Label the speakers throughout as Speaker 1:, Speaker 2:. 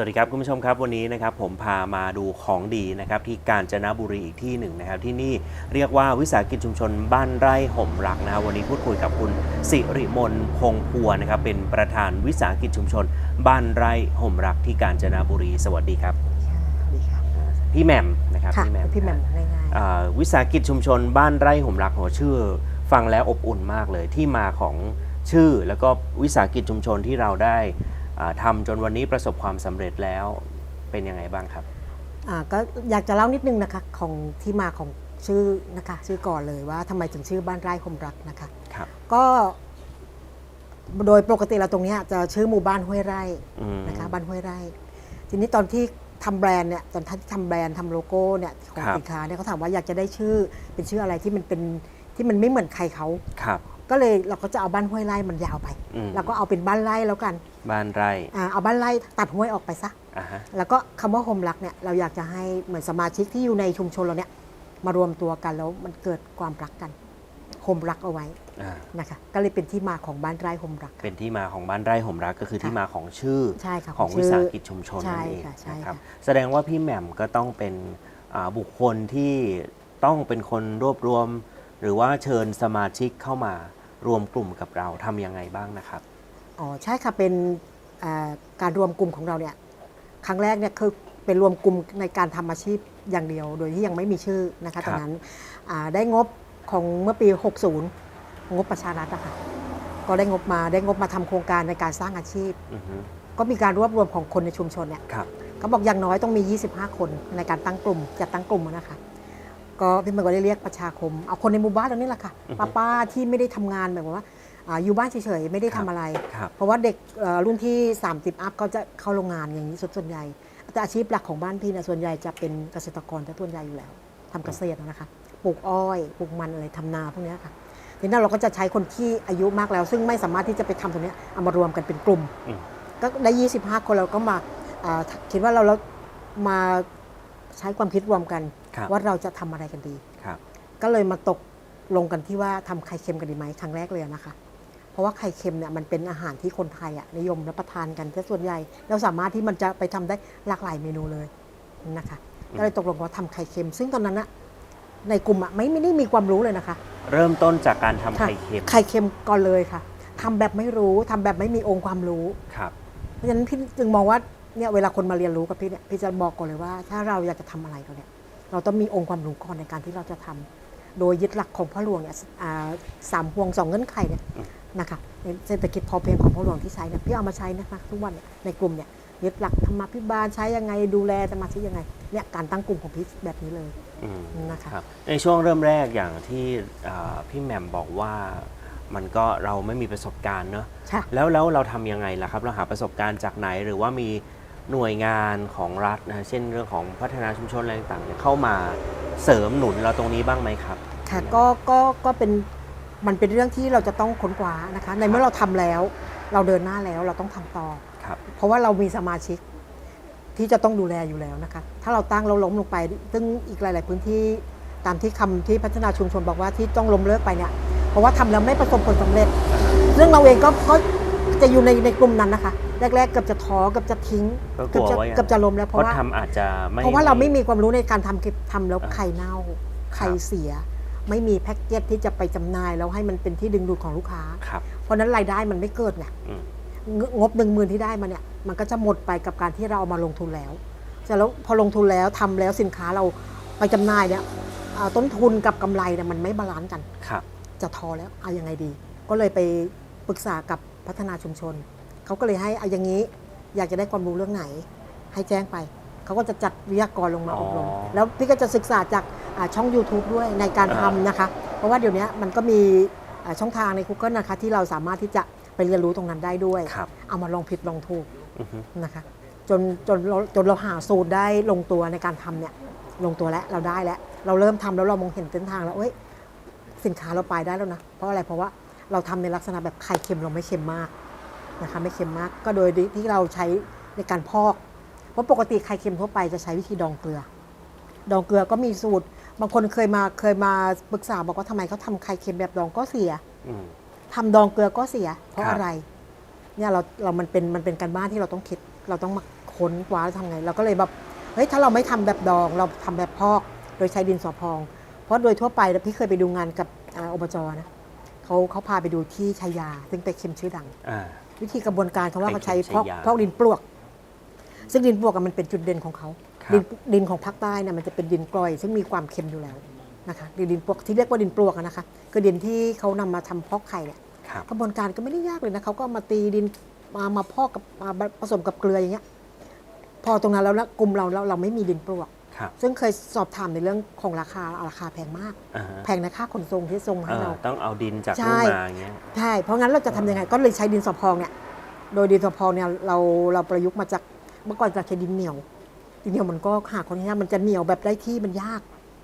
Speaker 1: สวัสดีครับคุณผู้ชมครับวันนี้นะครับผมพามาดูของดีนะครับที่กาญจนบุรีอีกที่หนึ่งนะครับที่นี่เรียกว่าวิสาหกิจชุมชนบ้านไร่ห่มรักนะครับวันนี้พูดคุยกับคุณสิริมนพงพัวนะครับเป็นประธานวิสาหกิจชุมชน บ้านไร่ห่มรักที่กาญจนบุรี สวัสดีครับ
Speaker 2: ค่ะดีค่ะ
Speaker 1: พี่แหม่มนะครับ
Speaker 2: ค่ะ
Speaker 1: พี่แหม่ม
Speaker 2: พี่แหม่มง่าย
Speaker 1: อ่าวิสาหกิจชุมชน บ้านไร่ห่มรักหัวชื่อ ฟังแล้วอบอุ่นมากเลยที่มาของชื่อแล้วก็วิสาหกิจชุมชนที่เราได้อ่า ทำจนวันนี้ประสบความสำเร็จแล้วเป็นยังไงบ้างครับ
Speaker 2: ๆอ่าก็อยากจะเล่านิดนึงนะคะของที่มาของชื่อนะคะ ชื่อก่อนเลยว่าทำไมถึงชื่อบ้านไร่คมรักนะคะ
Speaker 1: ครับ
Speaker 2: ก็ โดยปกติเราตรงเนี้ยจะชื่อหมู่บ้านห้วยไร่
Speaker 1: อืม
Speaker 2: นะคะบ้านห้วยไร่ ทีนี้ตอนที่ทำแบรนด์เนี่ยตอนที่ทำแบรนด์ทำโลโก้เนี่ยของ
Speaker 1: ครับ
Speaker 2: สินค้าเนี่ยเขาถามว่าอยากจะได้ชื่อเป็นชื่ออะไรที่มันเป็นที่มันไม่เหมือนใครเขา
Speaker 1: ครับ
Speaker 2: ก็เลยเราก็จะเอาบ้านห้วยไร่มันยาวไป
Speaker 1: อืม
Speaker 2: เราก็เอาเป็นบ้านไร่แล้วกัน
Speaker 1: บ้านไร่
Speaker 2: อ่าเอาบ้านไร่ตัดห้วยออกไปซะ
Speaker 1: อ่าฮะ
Speaker 2: แล้วก็คำว่าโฮมรักเนี่ยเราอยากจะให้เหมือนสมาชิกที่อยู่ในชุมชนเราเนี่ยมารวมตัวกันแล้วมันเกิดความรักกันโฮมรักเอาไว้
Speaker 1: อ่า
Speaker 2: นะคะก็เลยเป็นที่มาของบ้านไร่โฮมรัก
Speaker 1: เป็นที่มาของบ้านไร่ห่มรักก็คือที่มาของชื่อ
Speaker 2: ใช่ค่ะ
Speaker 1: ของ
Speaker 2: ของชื่
Speaker 1: วิ
Speaker 2: อ
Speaker 1: สาหกิจชุมชน
Speaker 2: ใช่
Speaker 1: นั่นเอง
Speaker 2: ค่ะใช่
Speaker 1: นะครับ
Speaker 2: ค่ะ
Speaker 1: แสดงว่าพี่แหม่มก็ต้องเป็นอ่าบุคคลที่ต้องเป็นคนรวบรวม หรือว่าเชิญสมาชิกเข้ามารวมกลุ่มกับเราทำยังไงบ้างนะครับ
Speaker 2: อ๋อใช่ค่ะเป็นอ่าการรวมกลุ่มของเราเนี่ยครั้งแรกเนี่ยคือเป็นรวมกลุ่มในการทำอาชีพอย่างเดียว โดยที่ยังไม่มีชื่อนะ
Speaker 1: ครั
Speaker 2: คะ
Speaker 1: บ
Speaker 2: ตอนนั้นอ่าได้งบของเมื่อปี 60 งบประชารัฐอะค่ะก็ได้งบมาได้งบมาทำโครงการในการสร้างอาชีพ
Speaker 1: อือฮึ
Speaker 2: ก็มีการรวบรวมของคนในชุมชนเนี่ย
Speaker 1: ครับ
Speaker 2: เขาบอกอย่างน้อยต้องมี 25 คนในการตั้งกลุ่มจัดตั้งกลุ่มอะนะคะก็พี่มันก็ได้เรียกประชาคมเอาคนในหมู่บ้านเรานี่แหละค่ะ
Speaker 1: อือฮึ
Speaker 2: ป้าป้าๆที่ไม่ได้ทำงานแบบว่า อ่าอยู่บ้านเฉยๆ ไม่ได้
Speaker 1: ครั
Speaker 2: ทำ
Speaker 1: บ
Speaker 2: อะไร
Speaker 1: ครับ
Speaker 2: เพราะว่าเด็กเอ่อรุ่นที่ 30 อัพเขาจะเข้าโรงงานอย่างนี้ส่วนใหญ่ แต่อาชีพหลักของบ้านพี่เนี่ยส่วนใหญ่จะเป็นเกษตรกรแต่ส่วนใหญ่อยู่แล้วทำเกษตรนะคะปลูกอ้อยปลูกมันอะไรทำนาพวกเนี้ยค่ะทีนั้นเราก็จะใช้คนที่อายุมากแล้ว ซึ่งไม่สามารถที่จะไปทำตรงเนี้ยเอามารวมกันเป็นกลุ่ม
Speaker 1: อืม
Speaker 2: ก็ได้ 25 คนเราก็มาอ่าคิดว่าเราเรามาใช้ความคิดรวมกัน
Speaker 1: ครับ
Speaker 2: ว่าเราจะทำอะไรกันดี
Speaker 1: ครับ
Speaker 2: ก็เลยมาตกลงกันที่ว่าทำไข่เค็มกันดีไหมครั้งแรกเลยนะคะเพ ราะว่าไข่เค็มเนี่ยมันเป็นอาหารที่คนไทยอะนิยมรับประทานกันแต่ส่วนใหญ่ เราสามารถที่มันจะไปทำได้หลากหลายเมนูเลยนะคะ
Speaker 1: อืม
Speaker 2: ก็เลยตกลงว่าทำไข่เค็ม ซึ่งตอนนั้นอะในกลุ่มอะไม่ไม่ได้มีความรู้เลยนะคะ
Speaker 1: เริ่มต้นจากการทำ
Speaker 2: ค่ะ
Speaker 1: ไข่เค็ม
Speaker 2: ไข่เค็มก่อนเลยค่ะทำแบบไม่รู้ทำแบบไม่มีองค์ความรู้
Speaker 1: ครับ
Speaker 2: เพราะฉะนั้นพี่จึงมองว่าเนี่ยเวลาคนมาเรียนรู้กับพี่เนี่ยพี่จะบอกก่อนเลยว่า ถ้าเราอยากจะทำอะไรเราเนี่ยเราต้องมีองค์ความรู้ก่อนในการที่เราจะทำโดยยึดหลักของพ่อหลวงเนี่ยอ่าสามห่วงสองเงื่อนไขเนี่ย
Speaker 1: อืม
Speaker 2: นะคะในเศรษฐกิจพอเพียงของพ่อหลวงที่ใช้เนี่ยพี่เอามาใช้นะคะทุกวันเนี่ยในกลุ่มเนี่ยยึดหลักธรรมาภิบาลใช้ยังไงดูแลสมาชิกยังไงเนี่ยการตั้งกลุ่มของพี่แบบนี้เลย
Speaker 1: อืม
Speaker 2: นะคะ
Speaker 1: ครับในช่วงเริ่มแรกอย่างที่อ่าพี่แหม่มบอกว่ามันก็เราไม่มีประสบการณ์เนอะ
Speaker 2: ค่ะ
Speaker 1: แล้วแล้วเราทำยังไงล่ะครับ เราหาประสบการณ์จากไหนหรือว่ามีหน่วยงานของรัฐนะเช่นเรื่องของพัฒนาชุมชนอะไรต่างๆเนี่ยเข้ามาเสริมหนุนเราตรงนี้บ้างไหมครับ
Speaker 2: ค่ะก็ก็ก็เป็น มันเป็นเรื่องที่เราจะต้องค้นคว้านะคะ ในเมื่อเราทำแล้ว เราเดินหน้าแล้วเราต้องทำต่อ
Speaker 1: ครับ
Speaker 2: เพราะว่าเรามีสมาชิกที่จะต้องดูแลอยู่แล้วนะคะ ถ้าเราตั้งเราล้มลงไป ซึ่งอีกหลาย ๆ พื้นที่ตามที่คำที่พัฒนาชุมชนบอกว่าที่ต้องล้มเลิกไปเนี่ย เพราะว่าทำแล้วไม่ประสบผลสำเร็จซึ่งเราเองก็ก็จะอยู่ในในกลุ่มนั้นนะคะ แรก ๆ เกือบจะท้อเกือบจะทิ้ง
Speaker 1: ก็ก
Speaker 2: เกื
Speaker 1: ลัว
Speaker 2: จะ
Speaker 1: ว่าอย่าง
Speaker 2: เกือบจะล้มแล้ว
Speaker 1: เพ
Speaker 2: เพราะ
Speaker 1: ราะ
Speaker 2: ว่า
Speaker 1: ทำอาจจะไม่
Speaker 2: เพราะว่าเราไม่มีความรู้ในการทำเก็บทำแล้ว
Speaker 1: อ่า
Speaker 2: ไข่เน่าไข่
Speaker 1: ครับ
Speaker 2: เสีย ไม่มีแพ็กเกจที่จะไปจำหน่ายแล้วให้มันเป็นที่ดึงดูดของลูกค้า
Speaker 1: ครับ
Speaker 2: เพราะฉะนั้นรายได้มันไม่เกิดไง
Speaker 1: อืม
Speaker 2: งงบหนึ่งหมื่นที่ได้มาเนี่ย มันก็จะหมดไปกับการที่เราเอามาลงทุนแล้วเสร็จแล้วพอลงทุนแล้วทำแล้วสินค้าเราไปจำหน่ายเนี่ยอ่าต้นทุนกับกำไรเนี่ยมันไม่บาลานซ์กัน
Speaker 1: ครับ
Speaker 2: จะทอแล้วเอายังไงดี ก็เลยไปปรึกษากับพัฒนาชุมชน เขาก็เลยให้เอาอย่างนี้ อยากจะได้ความรู้เรื่องไหน ให้แจ้งไป เขาก็จะจัดวิทยากรลงมา
Speaker 1: อ๋
Speaker 2: อ
Speaker 1: อ
Speaker 2: บรมแล้วพี่ก็จะศึกษาจากอ่าช่อง YouTube ด้วยในการ
Speaker 1: อ่า
Speaker 2: ทำนะคะ เพราะว่าเดี๋ยวนี้มันก็มีอ่าช่องทางใน Google นะคะ ที่เราสามารถที่จะไปเรียนรู้ตรงนั้นได้ด้วย
Speaker 1: ครับ
Speaker 2: เอามาลองผิดลองถูก
Speaker 1: อือฮึ
Speaker 2: นะคะจนจนเราจนเราหาสูตรได้ลงตัวในการทำเนี่ยลงตัวแล้วเราได้แล้ว เราเริ่มทำแล้วเรามองเห็นเส้นทางแล้วเอ้ยสินค้าเราไปได้แล้วนะเพราะอะไรเพราะว่าเราทำในลักษณะแบบไข่เค็มเราไม่เค็มมากนะคะไม่เค็มมาก ก็โดยที่เราใช้ในการพอกเพ ราะปกติไข่เค็มทั่วไปจะใช้วิธีดองเกลือ ดองเกลือก็มีสูตร บางคนเคยมาเคยมาปรึกษาบอกว่าทำไมเขาทำไข่เค็มแบบดองก็เสีย
Speaker 1: อืม
Speaker 2: ทำดองเกลือก็เสีย เพราะ
Speaker 1: ครับ
Speaker 2: อะไร เนี่ยเราเรามันเป็นมันเป็นการบ้านที่เราต้องคิด เราต้องมาคค้นคว้าทำไง เราก็เลยแบบเฮ้ยถ้าเราไม่ทำแบบดองเราทำแบบพอก โดยใช้ดินสอพอง เพราะโดยทั่วไปแล้วพี่เคยไปดูงานกับอ่าอบจนะเขาเขาพาไปดูที่ชัยยา ซึ่งเป็นเค็มชื่อดัง
Speaker 1: อ่า
Speaker 2: วิธีกระบวนการเขาว่า
Speaker 1: เป็น
Speaker 2: เขาใช้
Speaker 1: เค็ม
Speaker 2: พอก
Speaker 1: ชัยยา
Speaker 2: พอกดินปลวก ซึ่งดินปลวกอะมันเป็นจุดเด่นของเขา
Speaker 1: ครับ
Speaker 2: ดินดินของภาคใต้เนี่ยมันจะเป็นดินกร่อย ซึ่งมีความเค็มอยู่แล้วนะคะหรือดินปลวกที่เรียกว่าดินปลวกอะนะคะคือดินที่เขานำมาทำพอกไข่เนี่ย
Speaker 1: ครับ
Speaker 2: กระบวนการก็ไม่ได้ยากเลยนะเขาก็มาตีดินมามาพอกกับมาผสมกับเกลืออย่างเงี้ยพอตรงนั้นแล้วนะกลุ่มเราเราเราไม่มีดินปลวก
Speaker 1: ครับ
Speaker 2: ซึ่งเคยสอบถามในเรื่องของราคาราคาแพงมาก
Speaker 1: อ่าฮะ
Speaker 2: แพงในค่าขนส่งที่ส่งมาให้
Speaker 1: อ่า
Speaker 2: เรา
Speaker 1: ต้องเอาดินจาก
Speaker 2: ใช่
Speaker 1: นู่นมาอย่างเงี้ย
Speaker 2: ใช่ เพราะงั้นเราจะทำยังไง ก็เลยใช้ดินสอพองเนี่ย โดยดินสอพองเนี่ยเราเราประยุกต์มาจาก เมื่อก่อนเราใช้ดินเหนียวดินเหนียวมันก็หาคนที่ยากมันจะเหนียวแบบได้ที่มันยาก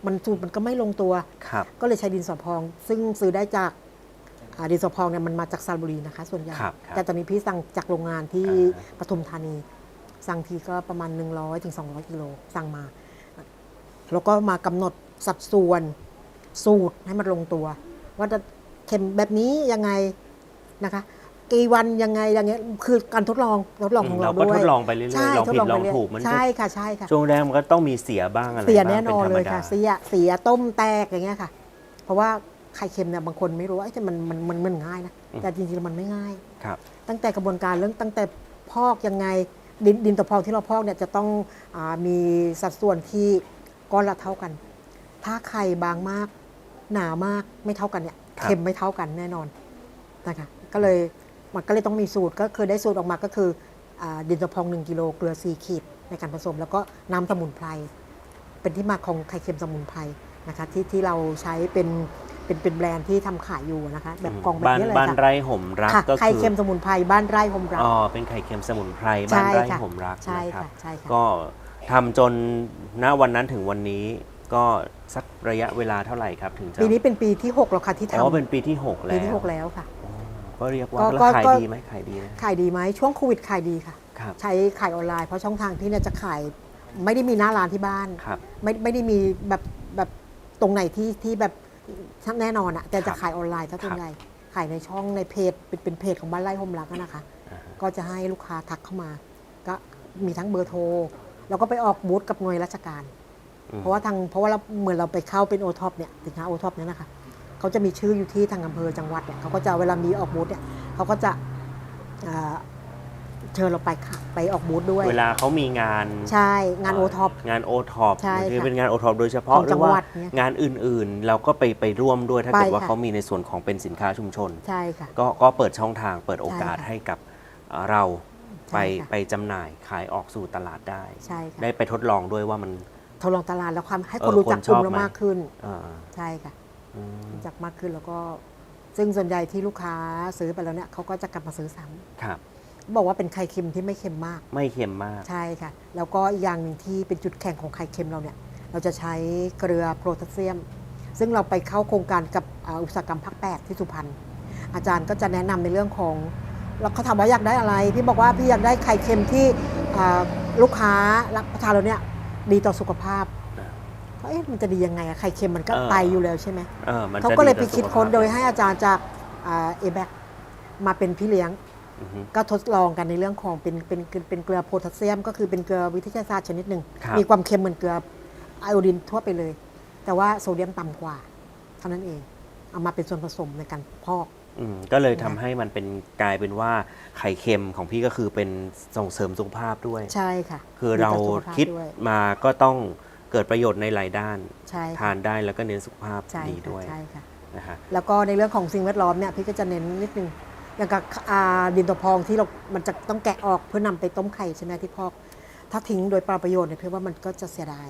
Speaker 2: มันสูตรมันก็ไม่ลงตัว
Speaker 1: ครับ
Speaker 2: ก็เลยใช้ดินสอพอง ซึ่งซื้อได้จากอ่าดินสอพองเนี่ยมันมาจากซาลบุรีนะคะ ส่วนใหญ่
Speaker 1: ครับครับ
Speaker 2: แต่ตอนนี้พี่สั่งจากโรงงานที่
Speaker 1: อ่า
Speaker 2: ปทุมธานี สั่งทีก็ประมาณ 100ถึง200กิโลสั่งมา แล้วก็มากำหนดสัดส่วนสูตรให้มันลงตัว ว่าจะเค็มแบบนี้ยังไงนะคะ กี่วันยังไงอย่างเงี้ยคือการทดลองทดลองของเรา
Speaker 1: ก็
Speaker 2: ด้วย
Speaker 1: ทดลองไปเรื่อย
Speaker 2: ใช่
Speaker 1: ๆลอง
Speaker 2: ทด
Speaker 1: ผิ
Speaker 2: ล
Speaker 1: ด
Speaker 2: อง
Speaker 1: ล
Speaker 2: ไป
Speaker 1: อง
Speaker 2: เรื่อย
Speaker 1: ถูกมันก็
Speaker 2: ใช่ค่ะใช่ค่ะ
Speaker 1: ช่วงแรกมันก็ต้องมีเสียบ้างอะไร
Speaker 2: เสีย
Speaker 1: บ้าง
Speaker 2: แน่นอน
Speaker 1: ป็ธรร
Speaker 2: เล
Speaker 1: ม
Speaker 2: ย
Speaker 1: ดา
Speaker 2: ค่ะ เสียเสียต้มแตกอย่างเงี้ยค่ะ เพราะว่าไข่เค็มเนี่ยบางคนไม่รู้ว่าเอ้ยแต่มันมันมันมันง่ายนะแต่จริงๆแล้วมันไม่ง่าย
Speaker 1: ครับ
Speaker 2: ตั้งแต่กระบวนการเรื่องตั้งแต่พอกยังไงดินดินตะพองที่เราพอกเนี่ยจะต้องอามีสัดส่วนที่ก้อนละเท่ากัน ถ้าไข่บางมาก หนามากไม่เท่ากันเนี่ย
Speaker 1: ครับ
Speaker 2: เค็มไม่เท่ากันแน่นอนนะคะก็เลย มันก็เลยต้องมีสูตรก็คือได้สูตรออกมาก็คืออาดินตะพอง1กิโลเกลือ4ขีดในการผสม แล้วก็น้ำสมุนไพรเป็นที่มาของไข่เค็มสมุนไพรนะคะที่ที่เราใช้เป็นเป็นเป็นแบรนด์ที่ทำขายอยู่นะคะ แบบกล่องแบบ
Speaker 1: บ้าน
Speaker 2: นี้เลย
Speaker 1: บ้าน
Speaker 2: ค่ะ
Speaker 1: ไร่ห่มรัก
Speaker 2: ค่ะ
Speaker 1: ก็
Speaker 2: ไข่
Speaker 1: คือ
Speaker 2: เค็มสมุนไพรบ้านไร่หมรัก
Speaker 1: อ๋อเป็นไข่เค็มสมุนไพร
Speaker 2: ใช่
Speaker 1: บ้านไร่
Speaker 2: ค่ะ
Speaker 1: ห่มรัก
Speaker 2: ใช่
Speaker 1: นะครั
Speaker 2: ค่ะ
Speaker 1: บ
Speaker 2: ใช่ค่ะ
Speaker 1: ก็ทำจนณวันนั้นถึงวันนี้ก็สักระยะเวลาเท่าไหร่ครับถึงจะ
Speaker 2: ปีนี้เป็นปีที่ 6 แล้วค่ะที่
Speaker 1: อ๋อ
Speaker 2: ทำ
Speaker 1: เป็นปีที่ 6 แล้ว
Speaker 2: ปีที่ 6 แล้วค่ะ
Speaker 1: อ๋อ ก็เรียกว่า
Speaker 2: ก็
Speaker 1: แล้ว
Speaker 2: ก็
Speaker 1: ขาย
Speaker 2: ก็
Speaker 1: ดีไหมขายดีไหม
Speaker 2: ขายดีไหมช่วงโควิดขายดีค่ะ
Speaker 1: ครับ
Speaker 2: ใช้ขายออนไลน์เพราะช่องทางที่เนี่ยจะขายไม่ได้มีหน้าร้านที่บ้าน
Speaker 1: ครับ
Speaker 2: ไม่ไม่ได้มีแบบแบบตรงไหนที่ที่แบบแน่นอนอะแต่จะขายออนไลน์ถ้า
Speaker 1: ครั
Speaker 2: ส่
Speaker 1: บ
Speaker 2: วนใหญ่ขายในช่องในเพจเป็นเป็นเพจของบ้านไร่โฮมรักอะนะคะ
Speaker 1: อ่าฮะ
Speaker 2: ก็จะให้ลูกค้าทักเข้ามา ก็มีทั้งเบอร์โทรแล้วก็ไปออกบูธกับหน่วยราชการ
Speaker 1: อืม
Speaker 2: เพราะว่าทางเพราะว่าเราเหมือนเราไปเข้าเป็นโอท็อปเนี่ยสินค้าโอท็อปเนี่ยนะคะ เขาจะมีชื่ออยู่ที่ทางอำเภอจังหวัดเนี่ยเขาก็จะเวลามีออกบูธเนี่ยเขาก็จะอ่าเชิญเราไปค่ะไปออกบูธด้วย
Speaker 1: เวลาเขามีงาน
Speaker 2: ใช่งานโอท็อป
Speaker 1: งานโอท็อป
Speaker 2: ใช่
Speaker 1: คือ
Speaker 2: ค่ะ
Speaker 1: เป็นงานโอท็อปโดยเฉพาะ
Speaker 2: ของ
Speaker 1: หรื
Speaker 2: จั
Speaker 1: องว่า
Speaker 2: หวัดเนี่ย
Speaker 1: งานอื่นๆ เราก็ไปไปร่วมด้วยถ้า
Speaker 2: ไป
Speaker 1: เกิดว่า
Speaker 2: ค่ะ
Speaker 1: เขามีในส่วนของเป็นสินค้าชุมชน
Speaker 2: ใช่ค่ะ
Speaker 1: ก็ก็เปิดช่องทางเปิดโอกาส
Speaker 2: ใช่ค่ะ
Speaker 1: ให้กับเอ่อเราไป
Speaker 2: ใช่ค่ะ
Speaker 1: ไปจำหน่ายขายออกสู่ตลาดได้
Speaker 2: ใช่ค่ะ
Speaker 1: ได้ไปทดลองด้วยว่ามัน
Speaker 2: ทดลองตลาดแล้วความให้
Speaker 1: เอ
Speaker 2: คน
Speaker 1: อ
Speaker 2: รู้จัก
Speaker 1: คน
Speaker 2: ก
Speaker 1: ช
Speaker 2: ลุ่
Speaker 1: อบ
Speaker 2: มเรา
Speaker 1: ไหม
Speaker 2: มากขึ้น
Speaker 1: เอ่อ
Speaker 2: ใช่ค่ะ
Speaker 1: อืม
Speaker 2: รู้จักมากขึ้นแล้วก็ซึ่งส่วนใหญ่ที่ลูกค้าซื้อไปแล้วเนี่ยเขาก็จะกลับมาซื้อซ้ำ
Speaker 1: ครับ
Speaker 2: บอกว่าเป็นไข่เค็มที่ไม่เค็มมาก
Speaker 1: ไม่เค็มมาก
Speaker 2: ใช่ค่ะ แล้วก็อีกอย่างหนึ่งที่เป็นจุดแข็งของไข่เค็มเราเนี่ย เราจะใช้เกลือโพแทสเซียม ซึ่งเราไปเข้าโครงการกับอ่าอุตสาหกรรมภาคแปดที่สุพรรณอาจารย์ก็จะแนะนำในเรื่องของแล้วเขาถามว่าอยากได้อะไร พี่บอกว่าพี่อยากได้ไข่เค็มที่อ่าลูกค้ารับประทานเราเนี่ยดีต่อสุขภาพ
Speaker 1: อ่า
Speaker 2: เขาเอ๊ะมันจะดียังไงอะไข่เค็มมันก็
Speaker 1: เออ
Speaker 2: ไตอยู่แล้วใช่ไหม
Speaker 1: เออมัน
Speaker 2: เขา
Speaker 1: จะ
Speaker 2: ก็เลย
Speaker 1: ต่
Speaker 2: ไป
Speaker 1: อ
Speaker 2: คิด
Speaker 1: สุข
Speaker 2: ค้น
Speaker 1: ภาพ
Speaker 2: โดยให้อาจารย์จากเอแบกมาเป็นพี่เลี้ยง
Speaker 1: อือฮึ
Speaker 2: ก็ทดลองกันในเรื่องของเป็นเป็นเป็นเป็นเกลือโพแทสเซียม ก็คือเป็นเกลือวิทยาศาสตร์ชนิดหนึ่ง
Speaker 1: ครับ
Speaker 2: มีความเค็มเหมือนเกลือไอโอดีนทั่วไปเลย แต่ว่าโซเดียมต่ำกว่า เท่านั้นเอง เอามาเป็นส่วนผสมในการพอก
Speaker 1: อืมก็เลยทำ
Speaker 2: นะ
Speaker 1: ให้มันเป็นกลายเป็นว่าไข่เค็มของพี่ก็คือเป็นส่งเสริมสุขภาพด้วย
Speaker 2: ใช่ค่ะ
Speaker 1: คือเรา
Speaker 2: มีต่อสุขภาพ
Speaker 1: คิด
Speaker 2: ด้วย
Speaker 1: มาก็ต้อง เกิดประโยชน์ในหลายด้าน
Speaker 2: ใช่
Speaker 1: ทานได้แล้วก็เน้นสุขภาพ
Speaker 2: ใช่
Speaker 1: ดี
Speaker 2: ค่ะ
Speaker 1: ด้วย
Speaker 2: ใช่ค่ะ
Speaker 1: นะฮะ
Speaker 2: แล้วก็ในเรื่องของสิ่งแวดล้อมเนี่ยพี่ก็จะเน้นนิดนึงอย่างกับอ่าดินตัวพองที่เรามันจะต้องแกะออกเพื่อนำไปต้มไข่ใช่ไหมที่พอก ถ้าทิ้งโดยเปล่าประโยชน์เนี่ยพี่ว่ามันก็จะเสียดาย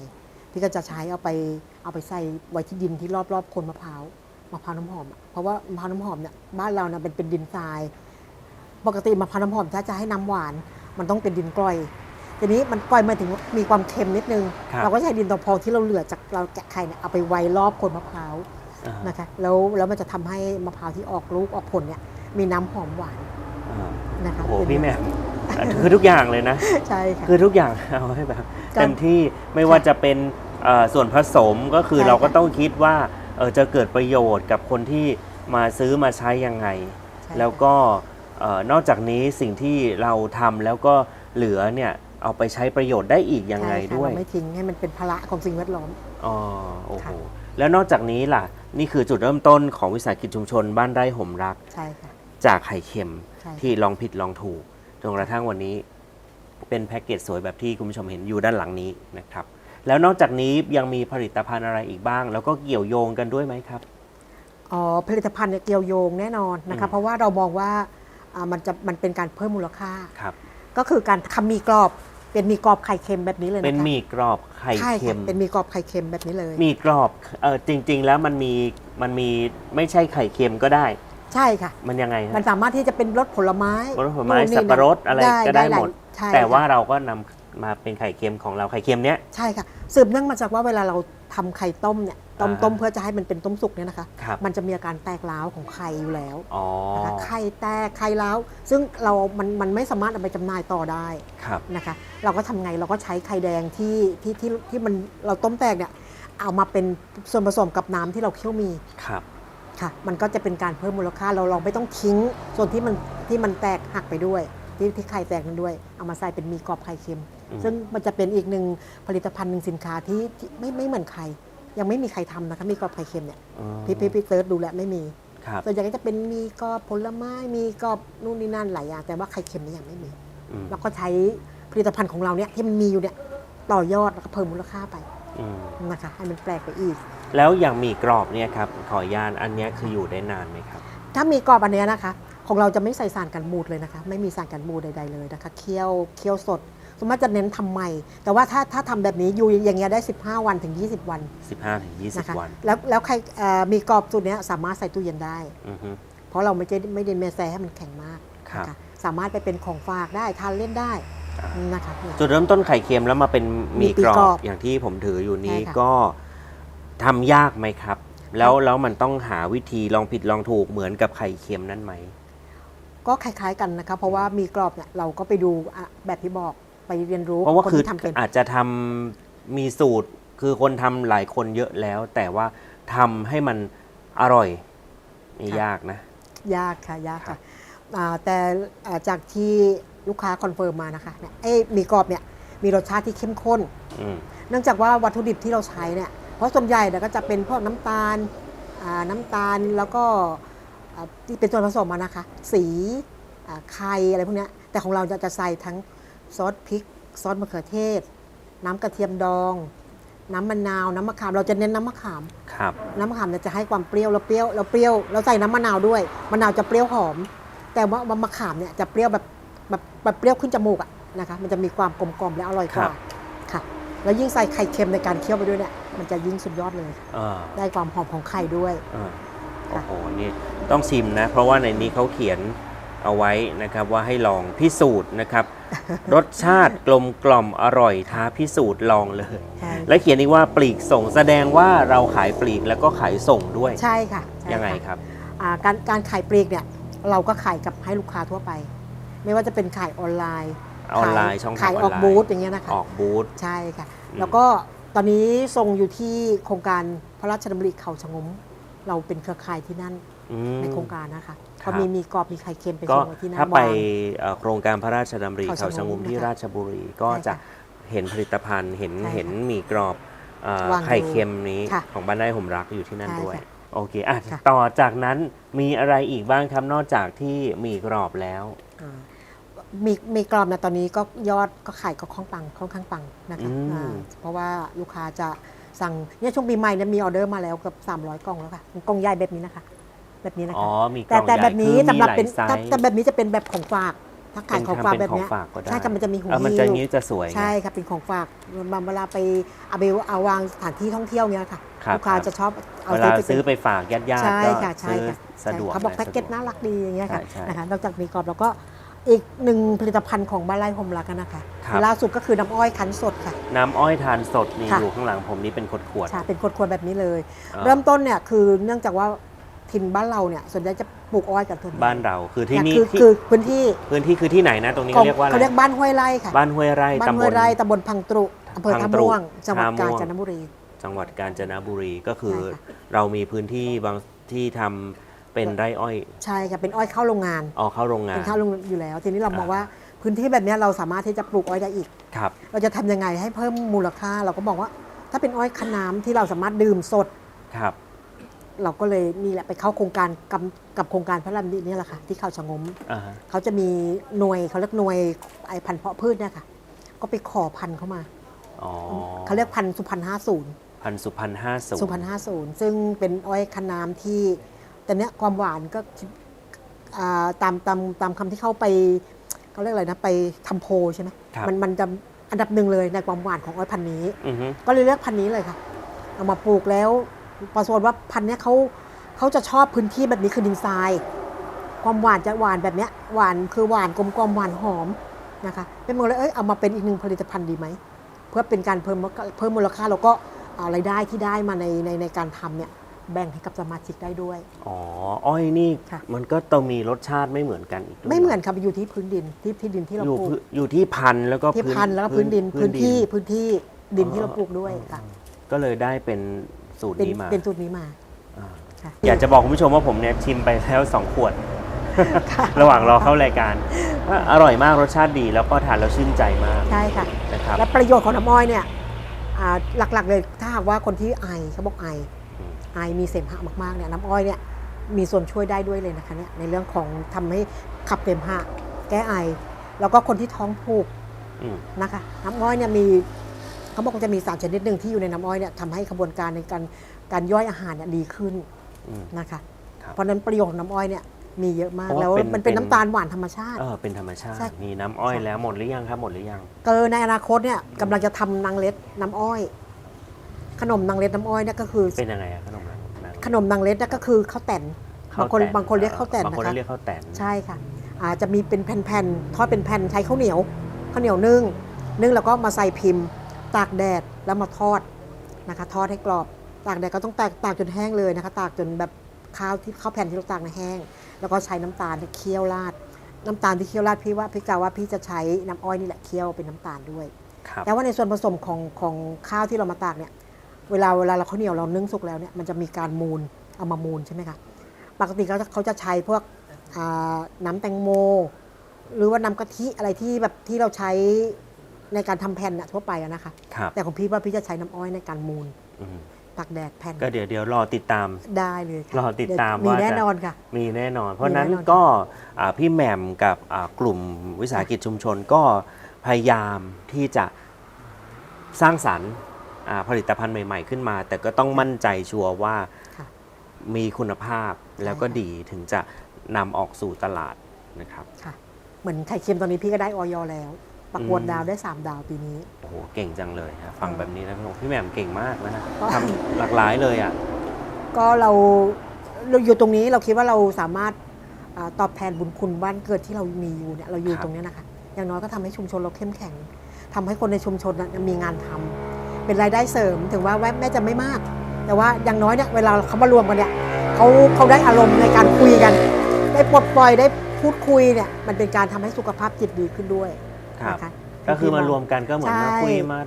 Speaker 2: พี่ก็จะใช้เอาไปเอาไปใส่ไว้ที่ดินที่รอบรอบๆโคนมะพร้าวมะพร้าวน้ำหอมอะเพราะว่ามะพร้าวน้ำหอมเนี่ยบ้านเราเนี่ยเป็นเป็นดินทราย ปกติมะพร้าวน้ำหอมถ้าจะให้น้ำหวาน มันต้องเป็นดินกร่อย ทีนี้มันกร่อยมาถึงมีความเค็มนิดนึง
Speaker 1: ครับ
Speaker 2: เราก็ใช้ดินตัวพองที่เราเหลือจากเราแกะไข่เนี่ยเอาไปไว้รอบโคนมะพร้าว
Speaker 1: อ่า
Speaker 2: นะคะแล้วแล้วมันจะทำให้มะพร้าวที่ออกลูกออกผลเนี่ยมีน้ำหอมหวาน
Speaker 1: อ่า
Speaker 2: นะคะ
Speaker 1: โอ้โห
Speaker 2: เป็น
Speaker 1: พี่แหม่มคือทุกอย่างเลยนะ
Speaker 2: ใช่ค่ะ
Speaker 1: คือทุกอย่างเอาให้แบบ
Speaker 2: ก็
Speaker 1: เต็มที่ไม่ว่าจะเป็นเอ่อส่วนผสมก็คือ
Speaker 2: ใช่
Speaker 1: เราก็
Speaker 2: ค่ะ
Speaker 1: ต้องคิดว่าเอ่อจะเกิดประโยชน์กับคนที่มาซื้อมาใช้ยังไง
Speaker 2: ใช่
Speaker 1: แล้วก็เอ่อนอกจากนี้สิ่งที่เราทำแล้วก็เหลือเนี่ย เอาไปใช้ประโยชน์ได้อีกยังไง
Speaker 2: ใช่ค่ะ
Speaker 1: ด้วย
Speaker 2: เราไม่ทิ้งให้มันเป็นภาระของสิ่งแวดล้อม
Speaker 1: อ๋อโอ้โห
Speaker 2: ค่ะ
Speaker 1: แล้วนอกจากนี้ล่ะ นี่คือจุดเริ่มต้นของวิสาหกิจชุมชนบ้านไร่ห่มรัก
Speaker 2: ใช่ค่ะ
Speaker 1: จากไข่เค็ม
Speaker 2: ใช่
Speaker 1: ที่ลองผิดลองถูกจนกระทั่งวันนี้เป็นแพ็กเกจสวยแบบที่คุณผู้ชมเห็นอยู่ด้านหลังนี้นะครับ แล้วนอกจากนี้ยังมีผลิตภัณฑ์อะไรอีกบ้าง แล้วก็เกี่ยวโยงกันด้วยไหมครับ
Speaker 2: อ๋อผลิตภัณฑ์เนี่ยเกี่ยวโยงแน่นอนนะ
Speaker 1: อื
Speaker 2: คะ
Speaker 1: ม
Speaker 2: เพราะว่าเรามองว่าอ่ามันจะมันเป็นการเพิ่มมูลค่า
Speaker 1: ครับ
Speaker 2: ก็คือการทำหมีกรอบ เป็นหมีกรอบไข่เค็มแบบนี้เลยนะคะ
Speaker 1: เป็นหมี่กรอบไข่
Speaker 2: ใช่
Speaker 1: เค็
Speaker 2: ค่ะ
Speaker 1: ม
Speaker 2: เป็นหมีกรอบไข่เค็มแบบนี้เลย
Speaker 1: หมี่กรอบเออจริง ๆ แล้วมันมีมันมีไม่ใช่ไข่เค็มก็ได้
Speaker 2: ใช่ค่ะ
Speaker 1: มันยังไงฮะ
Speaker 2: มันสามารถที่จะเป็นรสผลไม้
Speaker 1: รสผลไม้
Speaker 2: นู่นนี่
Speaker 1: สับปะรดอะไรก็ได้หมด
Speaker 2: ใช่
Speaker 1: แต่ว่า
Speaker 2: ค่ะ
Speaker 1: เราก็นำมาเป็นไข่เค็มของเราไข่เค็มเนี้ย
Speaker 2: ใช่ค่ะ สืบเนื่องมาจากว่าเวลาเราทำไข่ต้มเนี่ย ต้ม
Speaker 1: อ่า
Speaker 2: ต้มเพื่อจะให้มันเป็นต้มสุกเนี่ยนะคะ
Speaker 1: ครับ
Speaker 2: มันจะมีอาการแตกร้าวของไข่อยู่แล้ว
Speaker 1: อ๋อ
Speaker 2: นะคะไข่แตกไข่ร้าวซึ่งเรา มันมันไม่สามารถเอาไปจำหน่ายต่อได้
Speaker 1: ครับ
Speaker 2: นะคะ เราก็ทำไงเราก็ใช้ไข่แดงที่ที่ที่ที่มันเราต้มแตกเนี่ยเอามาเป็นส่วนผสมกับน้ำที่เราเคี่ยวมี
Speaker 1: ครับ
Speaker 2: ค่ะ มันก็จะเป็นการเพิ่มมูลค่าเราเราไม่ต้องทิ้ง ส่วนที่มันที่มันแตกหักไปด้วยที่ที่ไข่แตกนั้นด้วย เอามาใส่เป็นหมีกรอบไข่เค็ม
Speaker 1: อืม
Speaker 2: ซึ่งมันจะเป็นอีกหนึ่งผลิตภัณฑ์หนึ่งสินค้าที่ที่ไม่ไม่เหมือนใคร ยังไม่มีใครทำนะคะมีกรอบไข่เค็มเนี่ย
Speaker 1: อ๋อ
Speaker 2: พี่พี่พี่เซิร์ชดูแลวไม่มี
Speaker 1: ครับ
Speaker 2: ส่วนใหญ่ก็จะเป็นมีกรอบผลไม้มีกรอบนู่นนี่นั่นหลายอย่างแต่ว่าไข่เค็มเนี่ยยังไม่มี
Speaker 1: อืม
Speaker 2: เราก็ใช้ผลิตภัณฑ์ของเราเนี่ยที่มันมีอยู่เนี่ยต่อยอดแล้วก็เพิ่มมูลค่าไป
Speaker 1: อืม
Speaker 2: นะคะให้มันแปลกไปอีก
Speaker 1: แล้วอย่างหมี่กรอบเนี่ยครับขออนุญาตอันเนี้ยคืออยู่ได้นานไหมครับ
Speaker 2: ถ้ามีกรอบอันเนี้ยนะคะ ของเราจะไม่ใส่สารกันบูดเลยนะคะ ไม่มีสารกันบูดใด ๆเลยนะคะเคี่ยวเคี่ยวสด สมมติจะเน้นทำใหม่แต่ว่าถ้าถ้าทำแบบนี้อยู่อย่างเงี้ยได้ 15 วันถึง 20 วัน
Speaker 1: 15ถึง
Speaker 2: นะคะ
Speaker 1: 20 วัน
Speaker 2: แล้วแล้วใครเอ่อมีกรอบสูตรเนี้ยสามารถใส่ตู้เย็นได้
Speaker 1: อือฮึ
Speaker 2: เพราะเราไม่ได้ไม่ได้เมแซให้มันแข็งมาก
Speaker 1: ครับ
Speaker 2: นะคะสามารถไปเป็นของฝากได้ทานเล่นได้
Speaker 1: อ่า
Speaker 2: นะคะเนี่ย
Speaker 1: จุดเริ่มต้นไข่เค็มแล้วมาเป็นหมี่
Speaker 2: หมี่
Speaker 1: กรอก
Speaker 2: ร
Speaker 1: บ
Speaker 2: อบ
Speaker 1: อย่างที่ผมถืออยู่นี้
Speaker 2: ใช่ค่ะ
Speaker 1: ก็ทำยากไหมครับ แล้วแล้วมันต้องหาวิธีลองผิดลองถูกเหมือนกับไข่เค็มนั่นไหม
Speaker 2: ก็คล้ายๆกันนะคะเพราะว่ามีกรอบเนี่ยเราก็ไปดูอะแบบที่บอก ไปเรียนรู้
Speaker 1: เพราะว่า
Speaker 2: คน
Speaker 1: คือ
Speaker 2: ที่ทำเป็น
Speaker 1: อาจจะทำมีสูตรคือคนทำหลายคนเยอะแล้ว แต่ว่าทำให้มันอร่อยนี่ยากนะ
Speaker 2: ยากค่ะยาก
Speaker 1: ครั
Speaker 2: ค่ะ
Speaker 1: บ
Speaker 2: อ่าแต่อ่าจากที่ลูกค้าคอนเฟิร์มมานะคะเนี่ยเอ้ยหมีกรอบเนี่ยมีรสชาติที่เข้มข้น
Speaker 1: อืม
Speaker 2: เนื่องจากว่าวัตถุดิบที่เราใช้เนี่ยเพราะส่วนใหญ่เนี่ยก็จะเป็นพวกน้ำตาลอ่าน้ำตาลแล้วก็อ่าที่เป็นส่วนผสมอะนะคะ สีอ่าไข่อะไรพวกเนี้ยแต่ของเราจะจะใส่ทั้ง ซอสพริก ซอสมะเขือเทศ น้ำกระเทียมดอง น้ำมะนาว น้ำมะขาม เราจะเน้นน้ำมะขาม
Speaker 1: ครับ
Speaker 2: น้ำมะขามเนี่ยจะให้ความเปรี้ยวแล้วเปรี้ยวแล้วเปรี้ยวเราใส่น้ำมะนาวด้วย มะนาวจะเปรี้ยวหอม แต่ว่ามะขามเนี่ยจะเปรี้ยวแบบแบบแบบเปรี้ยวขึ้นจมูกอะนะคะ มันจะมีความกลมกล่อมและอร่อยก
Speaker 1: ครั
Speaker 2: ว่า
Speaker 1: บ
Speaker 2: ค่ะ แล้วยิ่งใส่ไข่เค็มในการเคี่ยวไปด้วยเนี่ย มันจะยิ่งสุดยอดเลย
Speaker 1: อ่า
Speaker 2: ได้ความหอมของไข่ด้วย
Speaker 1: อ่าโอ้
Speaker 2: ค่ะ
Speaker 1: โห นี่ต้องชิมนะ เพราะว่าในนี้เขาเขียน เอาไว้นะครับว่าให้ลองพิสูจน์นะครับ รสชาติกลมกล่อมอร่อยท้าพิสูจน์ลองเลย
Speaker 2: ใช่
Speaker 1: และเขียนอีกว่าปลีกส่งแสดงว่าเราขายปลีกแล้วก็ขายส่งด้วย
Speaker 2: ใช่ค่ะใช่
Speaker 1: ยังไงะครับ
Speaker 2: อ่าการการขายปลีกเนี่ยเราก็ขายกับให้ลูกค้าทั่วไป ไม่ว่าจะเป็นขายออนไลน์
Speaker 1: ออนไลน์
Speaker 2: ขาย
Speaker 1: ช่องทาง
Speaker 2: ขาย
Speaker 1: ออน
Speaker 2: ออก
Speaker 1: ไลน์
Speaker 2: บูธอย่างเงี้ยนะคะ
Speaker 1: ออกบูธ
Speaker 2: ใช่ค่ะ
Speaker 1: อืม
Speaker 2: แล้วก็ตอนนี้ส่งอยู่ที่โครงการพระราชดำริเขาชะงม เราเป็นเครือข่ายที่นั่น
Speaker 1: อืม
Speaker 2: ในโครงการนะคะ
Speaker 1: ครับ
Speaker 2: เขามีมีกรอบมีไข่เค็มไป
Speaker 1: ก็
Speaker 2: ส่งไว้ที่หน้า
Speaker 1: ถ้าไป
Speaker 2: บ้าน
Speaker 1: เอ่อโครงการพระราชดำริ
Speaker 2: เขา
Speaker 1: เขาชะ
Speaker 2: ชะ
Speaker 1: ง
Speaker 2: ง
Speaker 1: ม
Speaker 2: ม
Speaker 1: ที่
Speaker 2: นะคะ
Speaker 1: ราชบุรีก็
Speaker 2: ใช่
Speaker 1: จะ
Speaker 2: ค่ะ
Speaker 1: เห็นผลิตภัณฑ์เห็น
Speaker 2: ใช่ค่ะ
Speaker 1: เห็นหมี่กรอบเอ่อ
Speaker 2: วางอยู่
Speaker 1: ไข่เค็มนี้
Speaker 2: ค่ะ
Speaker 1: ของบ้านได้ผมรักอยู่ที่นั่น
Speaker 2: ใช่
Speaker 1: ด้วย
Speaker 2: ค่ะ
Speaker 1: โอเคอะ
Speaker 2: ค่ะ
Speaker 1: ต่อจากนั้นมีอะไรอีกบ้างครับนอกจากที่หมี่กรอบแล้ว
Speaker 2: อ่ามีมีกรอบนะตอนนี้ก็ยอดก็ขายก็ค่อนปังค่อนข้างปังนะคะ
Speaker 1: อืม
Speaker 2: อ่าเพราะว่าลูกค้าจะสั่งเนี่ยช่วงปีใหม่เนี่ยมีออเดอร์มาแล้วเกับ300 กล่องแล้วค่ะเป็นกล่องใหญ่แบบนี้นะคะ แบบนี้นะ
Speaker 1: อ๋อ
Speaker 2: คะ
Speaker 1: มีก
Speaker 2: แต่
Speaker 1: ล่อง
Speaker 2: แต่
Speaker 1: ใหญ่
Speaker 2: แบบนี้
Speaker 1: คือ
Speaker 2: สำหรับ
Speaker 1: มี
Speaker 2: เป็น
Speaker 1: หลายไซ
Speaker 2: แต่
Speaker 1: ส์
Speaker 2: แต่แบบนี้จะเป็นแบบของฝากถ้าขายของฝากแบบเนี้ย
Speaker 1: เป็นของฝากก็ได้
Speaker 2: ใช่ค่ะมันจะมีหู
Speaker 1: เออมัน
Speaker 2: หิ้
Speaker 1: จะ
Speaker 2: ว
Speaker 1: งี้จะสวยไง
Speaker 2: ใช่ค่ะเป็นของฝากบางเวลาไปเอาไปเอาวางสถานที่ท่องเที่ยวเนี้ยค่ะ
Speaker 1: ครับ
Speaker 2: ลูกค้า
Speaker 1: ครับ
Speaker 2: จะชอบเอา
Speaker 1: เวลา
Speaker 2: ไป
Speaker 1: ซื้อ
Speaker 2: เป็น
Speaker 1: ไปฝากญาติญาติ
Speaker 2: ใช่
Speaker 1: ก็
Speaker 2: ค่ะใช่
Speaker 1: ซื้อ
Speaker 2: ค่ะ
Speaker 1: สะดวก
Speaker 2: เขาบอก
Speaker 1: นะ
Speaker 2: แพ็กเกจ
Speaker 1: สะดว
Speaker 2: น่ารักดีอย่างเงี้ยค่ะ
Speaker 1: ใช่ใช่
Speaker 2: นะคะนอกจากมีกรอบแล้วก็อีกหนึ่งผลิตภัณฑ์ของบ้านไร่หมรักอะนะคะ
Speaker 1: ครับ
Speaker 2: ล่าสุดก็คือน้ำอ้อยคั้นสดค่ะ
Speaker 1: น้ำอ้อยทานสดนี่
Speaker 2: ค่ะ
Speaker 1: อยู่ข้างหลังผมนี่เป็นขวดขวด
Speaker 2: ใช่เป็นขวดๆแบบนี้เลย
Speaker 1: อ่า
Speaker 2: เริ่มต้นเนี่ยคือเนื่องจากว่า ถิ่นบ้านเราเนี่ยส่วนใหญ่จะปลูกอ้อยกันทุน
Speaker 1: บ้านเราคือที่นี่
Speaker 2: คือ
Speaker 1: ที่
Speaker 2: คือพื้นที่
Speaker 1: พื้นที่คือที่ไหนนะ ตรงนี้
Speaker 2: ของ
Speaker 1: เขาเรียกว่าอะไร
Speaker 2: เขาเรียกบ้านห้วยไร่ค่ะ
Speaker 1: บ้านห้วยไร่
Speaker 2: บ้าน
Speaker 1: ตำบ
Speaker 2: ห้วย
Speaker 1: ล
Speaker 2: ไร่ตำบลพังตรุอำเภอ
Speaker 1: พั
Speaker 2: ท่าง
Speaker 1: ตรุ
Speaker 2: ม่วงจังหวัด
Speaker 1: ท่าม่
Speaker 2: กาว
Speaker 1: ง
Speaker 2: ญจนบุรี
Speaker 1: จังหวัดกาญจนบุรีก็คือ
Speaker 2: ใช่ค่ะ
Speaker 1: เรามีพื้นที่บางที่ทำเป็นไร่อ้อย
Speaker 2: ใช่ค่ะเป็นอ้อยเข้าโรงงาน
Speaker 1: ออกเข้าโรงงาน
Speaker 2: เป็นเข้าโรงงานอยู่แล้ว ทีนี้เรามอง
Speaker 1: อ่า
Speaker 2: ว่าพื้นที่แบบเนี้ยเราสามารถที่จะปลูกอ้อยได้อีก
Speaker 1: ครับ
Speaker 2: เราจะทำยังไงให้เพิ่มมูลค่าเราก็บอกว่า ถ้าเป็นอ้อยคันน้ำที่เราสามารถดื่มสด
Speaker 1: ครับ
Speaker 2: เราก็เลยนี่แหละไปเข้าโครงการกับกับโครงการพระรามดีนี่แหละค่ะที่เขาชะงม
Speaker 1: อ่าฮะ
Speaker 2: เขาจะมีหน่วยเขาเรียกหน่วยไอพันธุ์เพาะพืชเนี่ยค่ะ ก็ไปขอพันธุ์เข้ามา
Speaker 1: อ๋อ
Speaker 2: เขาเรียกพันธุ์สุพรรณห้าศูนย์
Speaker 1: พันสุพรรณห้าศูนย์
Speaker 2: สุพรรณห้าศูนย์ซึ่งเป็นอ้อยคันน้ำที่ แต่เนี้ยความหวานก็อ่าตามตามตามคำที่เข้าไปเขาเรียกอะไรนะไปทำโพลใช่ไหม
Speaker 1: ครับ
Speaker 2: มันมันจะอันดับหนึ่งเลยในความหวานของอ้อยพันธุ์นี้
Speaker 1: อือฮึ
Speaker 2: ก็เลยเลือกพันธุ์นี้เลยค่ะ เอามาปลูกแล้ว ปรากฏว่าพันธุ์เนี้ยเขาเขาจะชอบพื้นที่แบบนี้คือดินทราย ความหวานจะหวานแบบเนี้ยหวานคือหวานกลมกลมๆหวานหอมนะคะเป็นหมดเลยเอ้ยเอามาเป็นอีกหนึ่งผลิตภัณฑ์ดีไหมเพื่อเป็นการเพิ่มเพิ่มมูลค่าแล้วก็อ่ารายได้ที่ได้มาในในในการทำเนี่ยแบ่งให้กับสมาชิกได้ด้วย
Speaker 1: อ๋อ อ้อยนี่
Speaker 2: ค่ะ
Speaker 1: มันก็ต้องมีรสชาติไม่เหมือนกันอีกด้วย
Speaker 2: ไม่เหมือนครับอยู่ที่พื้นดินที่ที่ดินที่เรา
Speaker 1: อยู่
Speaker 2: ปลูก
Speaker 1: พื้นอยู่ที่พันธุ์แล้วก็
Speaker 2: ที่พันธุ์แล้วก็พื้นดินพื้นที่
Speaker 1: ดิ
Speaker 2: พื้นที่ดินที่เราปลูกด้วยค่ะ
Speaker 1: ก็เลยได้เป็น สูตร
Speaker 2: เป็น
Speaker 1: นี้มา
Speaker 2: เป็นสูตรนี้มา
Speaker 1: อ่า
Speaker 2: ค่ะ
Speaker 1: อยากจะบอกคุณผู้ชมว่าผมเนี่ยชิมไปแล้ว 2 ขวด
Speaker 2: ค่ะ
Speaker 1: ระหว่างรอเข้ารายการว่าอร่อยมากรสชาติดีแล้วก็ทานแล้วชื่นใจมาก
Speaker 2: ใช่ค่ะ
Speaker 1: นะครับ
Speaker 2: และประโยชน์ของน้ำอ้อยเนี่ยอ่าหลักๆเลยถ้าหากว่าคนที่ไอเขาบอกไอ
Speaker 1: อืม
Speaker 2: ไอมีเสมหะมากๆเนี่ยน้ำอ้อยเนี่ยมีส่วนช่วยได้ด้วยเลยนะคะเนี่ยในเรื่องของทำให้ขับเสมหะแก้ไอ แล้วก็คนที่ท้องผูก
Speaker 1: อืม
Speaker 2: นะคะน้ำอ้อยเนี่ยมี เขาบอกว่าจะมีสารชนิดหนึ่งที่อยู่ในน้ำอ้อยเนี่ยทำให้กระบวนการในการการย่อยอาหารเนี่ยดีขึ้น
Speaker 1: อืม
Speaker 2: นะคะ
Speaker 1: ครับ
Speaker 2: เพราะฉะนั้นประโยชน์ของน้ำอ้อยเนี่ยมีเยอะมาก
Speaker 1: เพราะว่า
Speaker 2: แล้ว
Speaker 1: เป็น
Speaker 2: มันเป็น
Speaker 1: เป็น
Speaker 2: น้ำตาลหวานธรรมชาติ
Speaker 1: เออเป็นธรรมชาติ
Speaker 2: ใช่
Speaker 1: มีน้ำอ้อย
Speaker 2: ใช่
Speaker 1: แล้วหมดหรือยังครับหมดหรือยัง
Speaker 2: เกอในอนาคตเนี่ยกำลังจะทำนางเล็ดน้ำอ้อย ขนมนางเล็ดน้ำอ้อยเนี่ยก็คือ
Speaker 1: เป็นยังไงอะขนมนั้น
Speaker 2: ขนมนางเล็ดเนี่ยก็คือข้าวแต่นบางคนบางคนเรียกข้าวแต่น
Speaker 1: บาง
Speaker 2: นะ
Speaker 1: คน
Speaker 2: คะ
Speaker 1: เรียกข้าวแตน
Speaker 2: ใช่ค่ะอาจจะมีเป็นแผ่นๆทอดเป็นแผ่นใช้ข้าวเหนียวข้าวเหนียวนึ่งนึ่งแล้วก็มาใส่พิมพ์ ตากแดดแล้วมาทอดนะคะทอดให้กรอบ ตากแดดก็ต้องตากตากจนแห้งเลยนะคะ ตากจนแบบข้าวที่ข้าวแผ่นที่เราตากในะแห้ง แล้วก็ใช้น้ำตาลเนี่ยเคี่ยวราด น้ำตาลที่เคี่ยวราดพี่ว่าพี่กาว่าพี่จะใช้น้ำอ้อยนี่แหละเคี่ยวเป็นน้ำตาลด้วย
Speaker 1: ครับ
Speaker 2: แต่ว่าในส่วนผสมของของข้าวที่เรามาตากเนี่ย เวลาเวลาเราข้าวเหนียวเรานึ่งสุกแล้วเนี่ยมันจะมีการมูลเอามามูลใช่ไหมคะปกติเขาจะเขาจะใช้พวกอ่าน้ำแตงโม หรือว่าน้ำกะทิอะไรที่แบบที่เราใช้ ในการทำแผ่นน่ะทั่วไปอะนะคะ
Speaker 1: ครับ
Speaker 2: แต่ของพี่ว่าพี่จะใช้น้ำอ้อยในการมูล
Speaker 1: อืม
Speaker 2: ตากแดดแผ่น
Speaker 1: ก็เดี๋ยวเดี๋ยวรอติดตาม
Speaker 2: ได้เลยค่ะ
Speaker 1: รอติดตาม
Speaker 2: มี
Speaker 1: ว่าจะ
Speaker 2: แน่นอนค่ะ
Speaker 1: มีแน่นอน เพราะฉะนั้น
Speaker 2: มีแน่นอน
Speaker 1: ก็อ่าพี่แหม่มกับอ่ากลุ่มวิสาหกิจชุมชนก็พยายามที่จะสร้างสรรค์อ่าผลิตภัณฑ์ใหม่ ๆ ขึ้นมา แต่ก็ต้องมั่นใจชัวร์ว่า
Speaker 2: ค่ะ
Speaker 1: มีคุณภาพแล้วก็
Speaker 2: ใช่ค่ะ
Speaker 1: ดีถึงจะนำออกสู่ตลาดนะครับ
Speaker 2: ค่ะ เหมือนไข่เค็มตอนนี้พี่ก็ได้ออยแล้ว ประกวด
Speaker 1: อืม
Speaker 2: ดาวได้ 3 ดาวปีนี้
Speaker 1: โอ้โห เก่งจังเลยฮะฟังแบบนี้แล้วพี่แหม่มเก่งมากแล้วนะ
Speaker 2: ก็
Speaker 1: ทำหลากหลายเลยอะ
Speaker 2: ก็เราเราอยู่ตรงนี้เราคิดว่าเราสามารถอาตอบแทนบุญคุณบ้านเกิดที่เรามีอยู่เนี่ยเราอยู่
Speaker 1: ครับ
Speaker 2: ตรงเนี้ยนะคะ อย่างน้อยก็ทำให้ชุมชนเราเข้มแข็งทำให้คนในชุมชนน่ะมีงานทำเป็นรายได้เสริมถึงว่าแม้จะไม่มาก แต่ว่าอย่างน้อยเนี่ยเวลาเขามารวมกันเนี่ยเขาเขาได้อารมณ์ในการคุยกัน ได้ปลดปล่อยได้พูดคุยเนี่ยมันเป็นการทำให้สุขภาพจิตดีขึ้นด้วย
Speaker 1: ครับ
Speaker 2: นะคะ
Speaker 1: ก็คือมารวมกันก็เหมือนมา
Speaker 2: ใช่
Speaker 1: คุยมา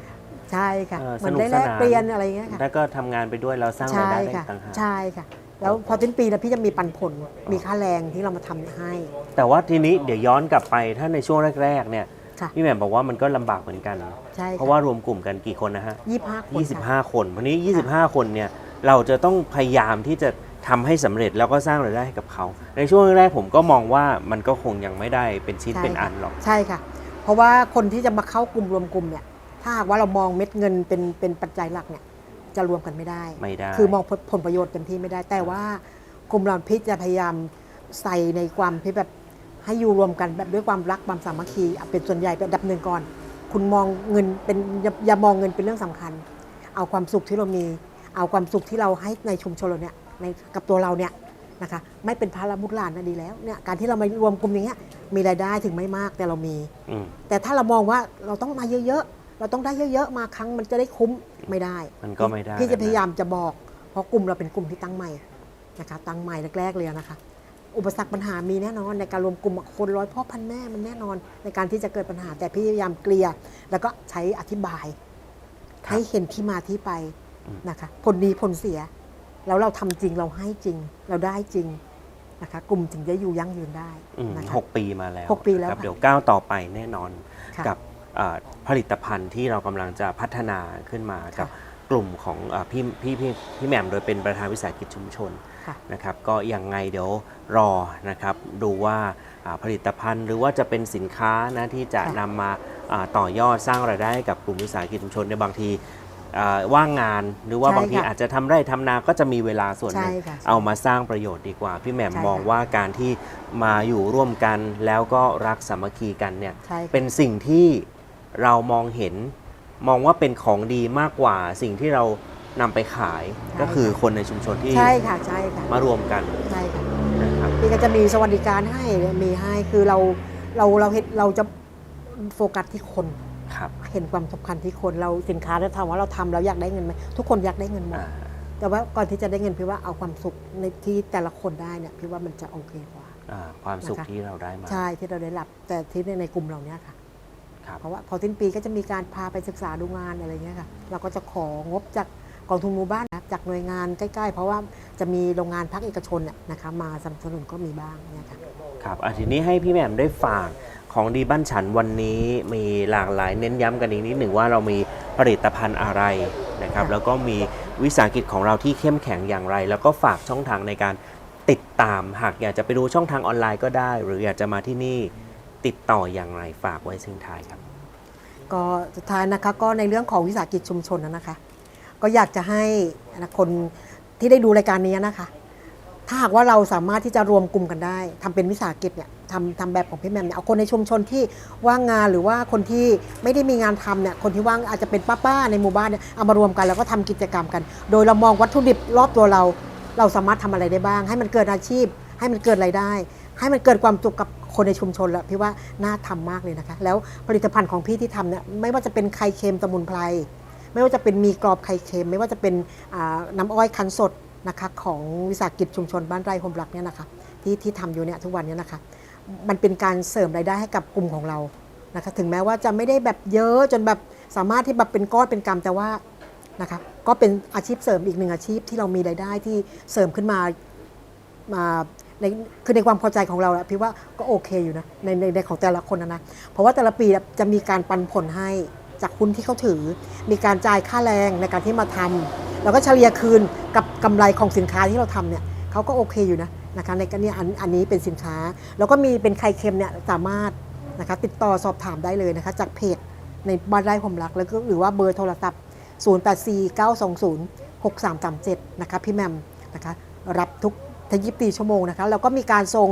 Speaker 2: ใช่ค่ะ
Speaker 1: เออ
Speaker 2: เหมือน
Speaker 1: สนุก
Speaker 2: ได้แลก
Speaker 1: สนาน
Speaker 2: เปลี่ยนอะไรอย่างเงี้ยค่ะ
Speaker 1: แล้วก็ทำงานไปด้วยเราสร้างราย
Speaker 2: ใช่
Speaker 1: ได้ได้
Speaker 2: ค่ะ
Speaker 1: ต่างหาก
Speaker 2: ใช่ค่ะ แล้วพอสิ้นปีแล้วพี่จะมีปันผล มีค่าแรงที่เรามาทำให้
Speaker 1: แต่ว่าทีนี้เดี๋ยวย้อนกลับไปถ้าในช่วงแรก ๆ เนี่ย
Speaker 2: ค่ะ
Speaker 1: พี่แหม่มบอกว่ามันก็ลำบากเหมือนกัน
Speaker 2: ใช่
Speaker 1: เพราะว่ารวมกลุ่มกันกี่คนนะฮะ
Speaker 2: ยี่ห้าคนค่ะ
Speaker 1: 25 คนเพราะนี้ 25 คนเนี่ยเราจะต้องพยายามที่จะทำให้สำเร็จแล้วก็สร้างรายได้ให้กับเขา ในช่วงแรกๆผมก็มองว่ามันก็คงยังไม่ได้เป็นชิ้น
Speaker 2: ใช่
Speaker 1: เป็น
Speaker 2: ค่ะ
Speaker 1: อันหรอก
Speaker 2: ใช่ค่ะ เพราะว่าคนที่จะมาเข้ากลุ่มรวมกลุ่มเนี่ย ถ้าหากว่าเรามองเม็ดเงินเป็นเป็นปัจจัยหลักเนี่ย จะรวมกันไม่ได้
Speaker 1: ไม่ได้
Speaker 2: คือมองผลผลประโยชน์เต็มที่ไม่ได้ แต่ว่ากลุ่มเราพิจะพยายามใส่ในความที่แบบให้อยู่รวมกันแบบด้วยความรักความสามัคคีเอาเป็นส่วนใหญ่เป็นอันดับหนึ่งก่อน คุณมองเงินเป็นอย่าอย่ามองเงินเป็นเรื่องสำคัญ เอาความสุขที่เรามี เอาความสุขที่เราให้ในชุมชนเราเนี่ยในกับตัวเราเนี่ย นะคะไม่เป็นภาระบุตรหลานนะดีแล้วเนี่ยการที่เรามารวมกลุ่มอย่างเงี้ยมีรายได้ถึงไม่มากแต่เรามี
Speaker 1: อืม
Speaker 2: แต่ถ้าเรามองว่าเราต้องมาเยอะๆ เราต้องได้เยอะๆ มาครั้งมันจะได้คุ้มไม่ได้
Speaker 1: มันก็ไม่ได้
Speaker 2: พี่จะ
Speaker 1: แบบนั้น
Speaker 2: พยายามจะบอก เพราะกลุ่มเราเป็นกลุ่มที่ตั้งใหม่นะคะตั้งใหม่แรกๆเลยนะคะ อุปสรรคปัญหามีแน่นอนในการรวมกลุ่มคนร้อยพ่อพันแม่มันแน่นอน ในการที่จะเกิดปัญหาแต่พี่พยายามเกลี่ยแล้วก็ใช้อธิบาย
Speaker 1: ครับ
Speaker 2: ให้เห็นที่มาที่ไป
Speaker 1: อืม
Speaker 2: นะคะ ผลดีผลเสีย แล้วเราทำจริงเราให้จริงเราได้จริงนะคะกลุ่มถึงจะอยู่ยั่งยืนได้
Speaker 1: อืม
Speaker 2: นะคะ
Speaker 1: หกปีมาแล้ว
Speaker 2: หกปีแล้ว
Speaker 1: นะครับ
Speaker 2: ค่ะ
Speaker 1: เดี๋ยวก้าวต่อไปแน่นอน
Speaker 2: ค่ะ
Speaker 1: กับเอ่อผลิตภัณฑ์ที่เรากำลังจะพัฒนาขึ้นมากับ
Speaker 2: ค่ะ
Speaker 1: กลุ่มของเออพี่พี่พี่พี่แหม่มโดยเป็นประธานวิสาหกิจชุมชน
Speaker 2: ค่ะ
Speaker 1: นะครับก็ยังไงเดี๋ยวรอนะครับดูว่าอ่าผลิตภัณฑ์ หรือว่าจะเป็นสินค้านะที่จะ
Speaker 2: ค่ะ
Speaker 1: นำมาอ่าต่อยอดสร้างรายได้ให้กับกลุ่มวิสาหกิจชุมชนในบางทีอ่า ว่างงานหรือว่า
Speaker 2: ใช่
Speaker 1: บางที
Speaker 2: ค่ะ
Speaker 1: อาจจะทำไร่ทำนาก็จะมีเวลาส่วนหนึ่ง
Speaker 2: ใช่ค่ะใช่
Speaker 1: เอามาสร้างประโยชน์ดีกว่า พี่แหม่ม
Speaker 2: ใช่ค่ะ
Speaker 1: มองว่าการที่มาอยู่ร่วมกันแล้วก็รักสามัคคีกันเนี่ย
Speaker 2: ใช่ค่ะ
Speaker 1: เป็นสิ่งที่เรามองเห็นมองว่าเป็นของดีมากกว่า สิ่งที่เรานำไปขายก็คือคนในชุมชนที่
Speaker 2: ใช่ค่ะใช่ค่ะ
Speaker 1: มารวมกัน
Speaker 2: ใช่ค่ะ
Speaker 1: นะครับ
Speaker 2: พี่ก็จะมีสวัสดิการให้มีให้คือเราเราเราเห็นเราจะโฟกัสที่คน
Speaker 1: ครับ
Speaker 2: เห็นความสำคัญที่คนเราสินค้าเราทำว่าเราทำแล้วอยากได้เงินไหมทุกคนอยากได้เงินหมด
Speaker 1: อ่า
Speaker 2: แต่ว่าก่อนที่จะได้เงินพี่ว่าเอาความสุขในที่แต่ละคนได้เนี่ยพี่ว่ามันจะโอเคกว่า
Speaker 1: อ่าความสุข
Speaker 2: นะคะ
Speaker 1: ที่เราได้มา
Speaker 2: ใช่ที่เราได้รับแต่ที่ในในกลุ่มเราเนี้ยค่ะ
Speaker 1: ครับ
Speaker 2: เพราะว่าพอสิ้นปีก็จะมีการพาไปศึกษาดูงานอะไรเงี้ยค่ะเราก็จะของบจากกองทุนหมู่บ้านนะจากหน่วยงานใกล้ ๆ เพราะว่าจะมีโรงงานภาคเอกชนน่ะนะคะมาสนับสนุนก็มีบ้างเนี่ยค่ะ
Speaker 1: ครับอาทีนี้ให้พี่แหม่มได้ฝาก ของดีบ้านฉันวันนี้มีหลากหลายเน้นย้ำกันอีกนิดหนึ่งว่าเรามีผลิตภัณฑ์อะไรนะครับ
Speaker 2: ค่ะ
Speaker 1: แล้วก็มีวิสาหกิจของเราที่เข้มแข็งอย่างไร แล้วก็ฝากช่องทางในการติดตามหากอยากจะไปดูช่องทางออนไลน์ก็ได้ หรืออยากจะมาที่นี่ติดต่ออย่างไรฝากไว้ซึ่งท้ายครับ
Speaker 2: ก็สุดท้ายนะคะก็ในเรื่องของวิสาหกิจชุมชนนะนะคะ ก็อยากจะให้นะคนที่ได้ดูรายการนี้นะคะ ถ้าหากว่าเราสามารถที่จะรวมกลุ่มกันได้ทำเป็นวิสาหกิจเนี่ย ทำทำแบบของพี่แมมเนี่ยเอาคนในชุมชนที่ว่างงานหรือว่าคนที่ไม่ได้มีงานทำเนี่ยคนที่ว่างอาจจะเป็นป้าๆในหมู่บ้านเนี่ยเอามารวมกันแล้วก็ทำกิจกรรมกัน โดยเรามองวัตถุดิบรอบตัวเรา เราสามารถทำอะไรได้บ้าง ให้มันเกิดอาชีพ ให้มันเกิดรายได้ ให้มันเกิดความสุขกับคนในชุมชนละพี่ว่าน่าทำมากเลยนะคะ แล้วผลิตภัณฑ์ของพี่ที่ทำเนี่ยไม่ว่าจะเป็นไข่เค็มสมุนไพรไม่ว่าจะเป็นมีกรอบไข่เค็ม ไม่ว่าจะเป็นน้ำอ้อยคั้นสดนะคะของวิสาหกิจชุมชนบ้านไร่โฮมรักเนี่ยนะคะที่ที่ทำอยู่เนี่ยทุกวันเนี่ยนะคะ มันเป็นการเสริมรายได้ให้กับกลุ่มของเรานะคะถึงแม้ว่าจะไม่ได้แบบเยอะจนแบบสามารถที่แบบเป็นก้อนเป็นกำแต่ว่านะคะก็เป็นอาชีพเสริมอีกหนึ่งอาชีพที่เรามีรายได้ที่เสริมขึ้นมามาในคือในความพอใจของเราอะพี่ว่าก็โอเคอยู่นะในในในของแต่ละคนนะนะเพราะว่าแต่ละปีจะมีการปันผลให้จากหุ้นที่เขาถือ มีการจ่ายค่าแรงในการที่มาทำแล้วก็เฉลี่ยคืนกับกำไรของสินค้าที่เราทำเนี่ยเขาก็โอเคอยู่นะ นะคะในกันเนี่ยอันอันนี้เป็นสินค้า แล้วก็มีเป็นไข่เค็มเนี่ยสามารถนะคะติดต่อสอบถามได้เลยนะคะ จากเพจในบ้านไร่ความรักแล้วก็หรือว่าเบอร์โทรศัพท์ 0849206337 นะคะพี่แมมนะคะรับทุกทยิบตีชั่วโมงนะคะแล้วก็มีการส่ง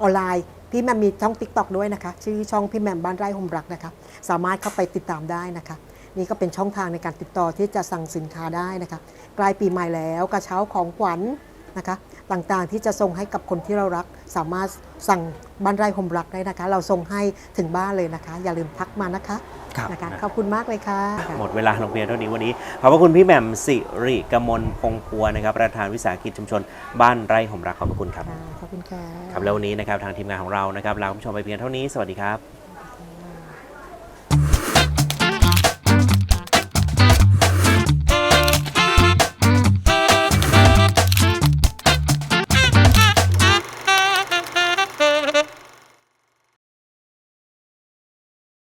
Speaker 2: ออนไลน์พี่แมมมีช่อง TikTok ด้วยนะคะ ชื่อช่องพี่แมมบ้านไร่หมรักนะคะสามารถเข้าไปติดตามได้นะคะ นี่ก็เป็นช่องทางในการติดต่อที่จะสั่งสินค้าได้นะคะใกล้ปีใหม่แล้วกระเช้าของขวัญ นะคะต่างๆที่จะส่งให้กับคนที่เรารัก สามารถสั่งบ้านไร่หมรักได้นะคะ เราส่งให้ถึงบ้านเลยนะคะ อย่าลืมทักมานะคะ
Speaker 1: ครับ
Speaker 2: นะคะขอบคุณมากเลยค่ะ
Speaker 1: หมดเวลาลงเพียงเท่านี้วันนี้ ขอบพระคุณพี่แหม่มสิริกมลพงพัวนะครับประธานวิสาหกิจชุมชน บ้านไร่หอมรักขอบพระคุณครับ
Speaker 2: ค่ะขอบคุณค่ะ
Speaker 1: ครับแล้ววันนี้นะครับทางทีมงานของเรานะครับลาคุณผู้ชมไปเพียงเท่านี้สวัสดีครับ